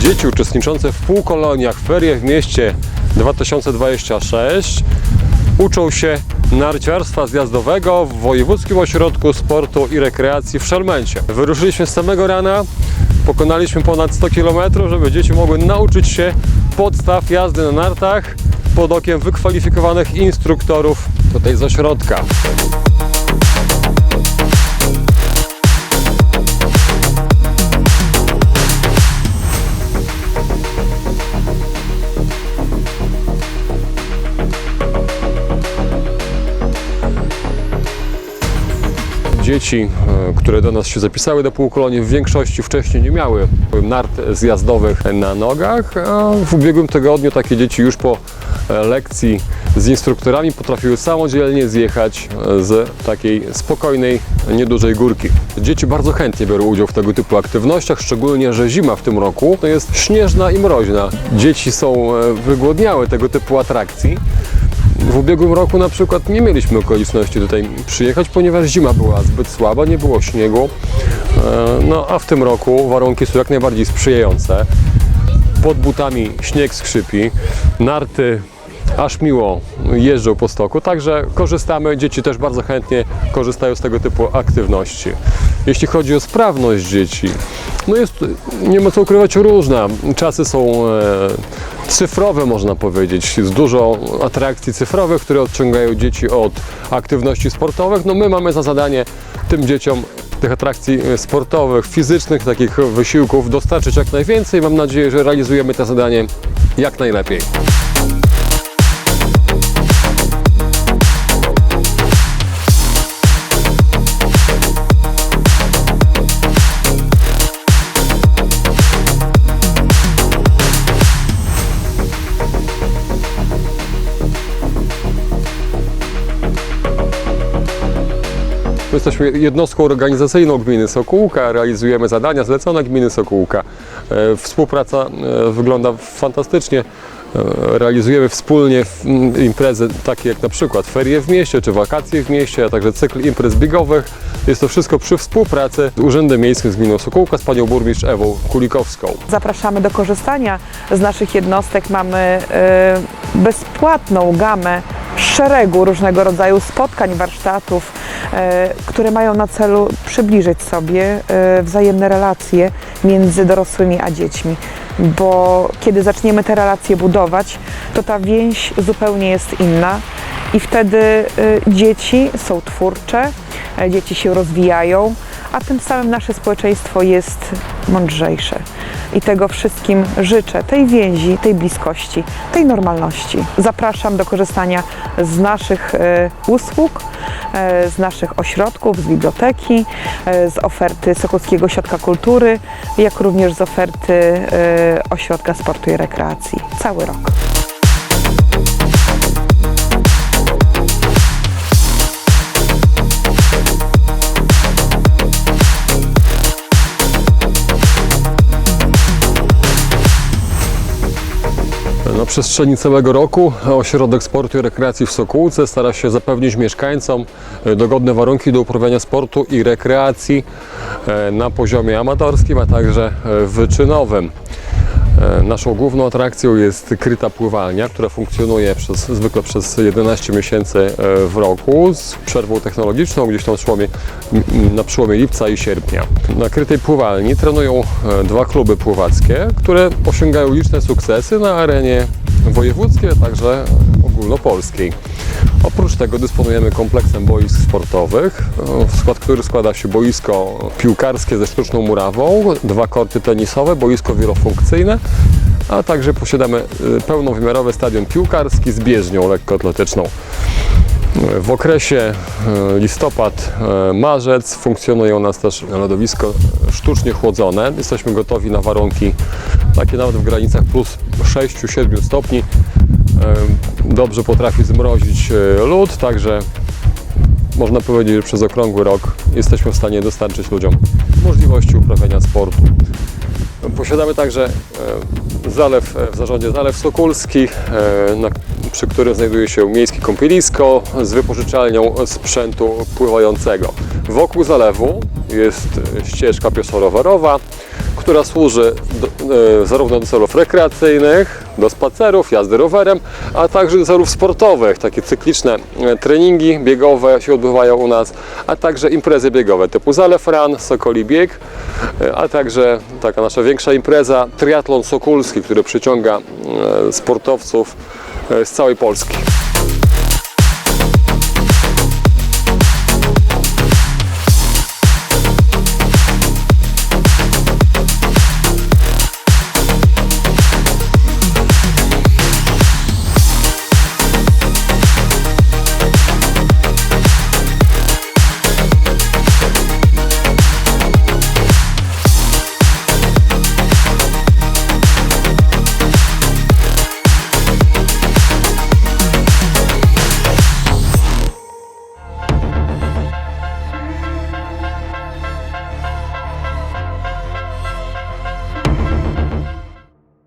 Dzieci uczestniczące w półkoloniach Ferie w mieście 2026 uczą się narciarstwa zjazdowego w Wojewódzkim Ośrodku Sportu i Rekreacji w Szelmencie. Wyruszyliśmy z samego rana, pokonaliśmy ponad 100 km, żeby dzieci mogły nauczyć się podstaw jazdy na nartach pod okiem wykwalifikowanych instruktorów tutaj z ośrodka. Dzieci, e, które do nas się zapisały do półkolonii, w większości wcześniej nie miały nart zjazdowych na nogach, a w ubiegłym tygodniu takie dzieci już po e, lekcji z instruktorami potrafiły samodzielnie zjechać e, z takiej spokojnej, niedużej górki. Dzieci bardzo chętnie biorą udział w tego typu aktywnościach, szczególnie, że zima w tym roku jest śnieżna i mroźna. Dzieci są wygłodniałe tego typu atrakcji. W ubiegłym roku na przykład nie mieliśmy okoliczności tutaj przyjechać, ponieważ zima była zbyt słaba, nie było śniegu. E, No a w tym roku warunki są jak najbardziej sprzyjające. Pod butami śnieg skrzypi, narty aż miło jeżdżą po stoku, także korzystamy, dzieci też bardzo chętnie korzystają z tego typu aktywności. Jeśli chodzi o sprawność dzieci, no jest, nie ma co ukrywać, różna. Czasy są e, cyfrowe, można powiedzieć. Jest dużo atrakcji cyfrowych, które odciągają dzieci od aktywności sportowych. No my mamy za zadanie tym dzieciom tych atrakcji e, sportowych, fizycznych, takich wysiłków dostarczyć jak najwięcej. Mam nadzieję, że realizujemy to zadanie jak najlepiej. My Jesteśmy jednostką organizacyjną gminy Sokółka, realizujemy zadania zlecone gminy Sokółka. E, Współpraca e, wygląda fantastycznie. E, Realizujemy wspólnie f- m, imprezy takie jak na przykład ferie w mieście czy wakacje w mieście, a także cykl imprez biegowych. Jest to wszystko przy współpracy z Urzędem Miejskim z gminą Sokółka, z panią burmistrz Ewą Kulikowską. Zapraszamy do korzystania z naszych jednostek. Mamy bezpłatną gamę szeregu różnego rodzaju spotkań, warsztatów, które mają na celu przybliżyć sobie e, wzajemne relacje między dorosłymi a dziećmi. Bo kiedy zaczniemy te relacje budować, to ta więź zupełnie jest inna i wtedy e, dzieci są twórcze, e, dzieci się rozwijają, a tym samym nasze społeczeństwo jest mądrzejsze. I tego wszystkim życzę, tej więzi, tej bliskości, tej normalności. Zapraszam do korzystania z naszych e, usług, e, z naszych ośrodków, z biblioteki, e, z oferty Sokolskiego Ośrodka Kultury, jak również z oferty e, Ośrodka Sportu i Rekreacji. Cały rok. Na przestrzeni całego roku Ośrodek Sportu i Rekreacji w Sokółce stara się zapewnić mieszkańcom dogodne warunki do uprawiania sportu i rekreacji e, na poziomie amatorskim, a także e, wyczynowym. E, Naszą główną atrakcją jest kryta pływalnia, która funkcjonuje przez, zwykle przez 11 miesięcy e, w roku z przerwą technologiczną gdzieś tam na przełomie lipca i sierpnia. Na krytej pływalni trenują e, dwa kluby pływackie, które osiągają liczne sukcesy na arenie wojewódzkiej, a także ogólnopolskiej. Oprócz tego dysponujemy kompleksem boisk sportowych, e, w skład który składa się boisko piłkarskie ze sztuczną murawą, dwa korty tenisowe, boisko wielofunkcyjne, a także posiadamy e, pełnowymiarowy stadion piłkarski z bieżnią lekkoatletyczną. E, W okresie listopad-marzec funkcjonuje u nas też lodowisko sztucznie chłodzone. Jesteśmy gotowi na warunki takie nawet w granicach plus 6-7 stopni. Dobrze potrafi zmrozić e, lód, także można powiedzieć, że przez okrągły rok jesteśmy w stanie dostarczyć ludziom możliwości uprawiania sportu. Posiadamy także e, zalew e, w zarządzie Zalew Sokulski, przy którym znajduje się miejskie kąpielisko z wypożyczalnią sprzętu pływającego. Wokół zalewu jest ścieżka pieszo-rowerowa, która służy zarówno do celów rekreacyjnych, do spacerów, jazdy rowerem, a także do celów sportowych. Takie cykliczne e, treningi biegowe się odbywają u nas, a także imprezy biegowe typu Zalew Run, Sokoli Bieg, e, a także taka nasza większa impreza Triatlon Sokulski, który przyciąga e, sportowców e, z całej Polski.